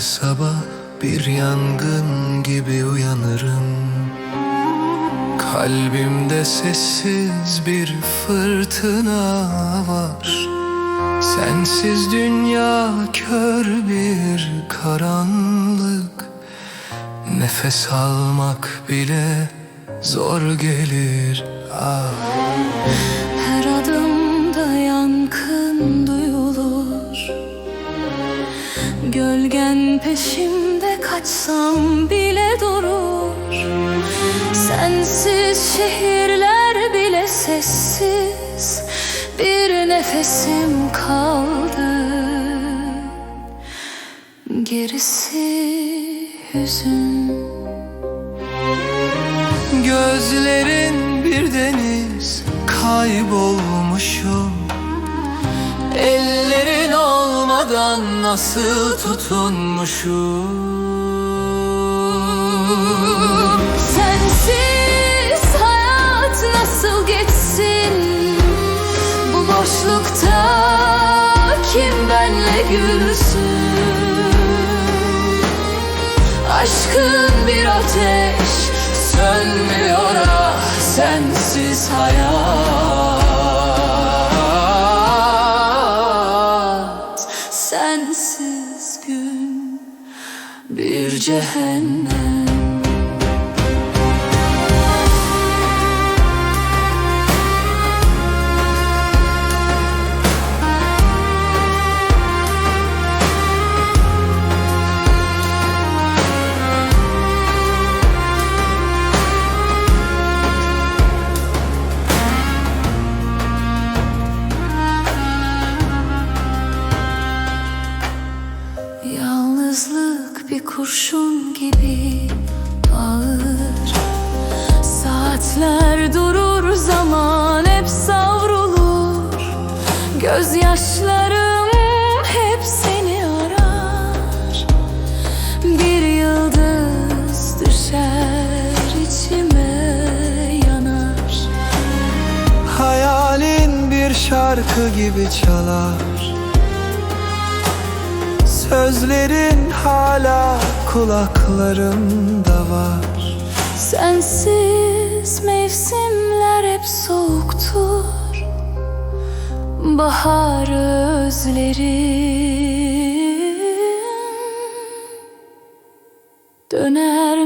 sabah bir yangın gibi uyanırım. Kalbimde sessiz bir fırtına var. Sensiz dünya kör bir karanlık. Nefes almak bile zor gelir. Ah peşimde kaçsam bile durur. Sensiz şehirler bile sessiz. Bir nefesim kaldı. Gerisi hüzün. Gözlerin bir deniz kaybolmuşum olmadan nasıl tutunmuşum? Sensiz hayat nasıl geçsin? Bu boşlukta kim benle gülsün? Aşkın bir ateş sönmüyor ah sensiz hayat cehennem kurşun gibi ağır Saatler durur zaman hep savrulur. Gözyaşlarım hep seni arar. Bir yıldız düşer içime yanar. Hayalin bir şarkı gibi çalar Sözlerin hala kulaklarımda var. Sensiz mevsimler hep soğuktur. Bahar özlerim Döner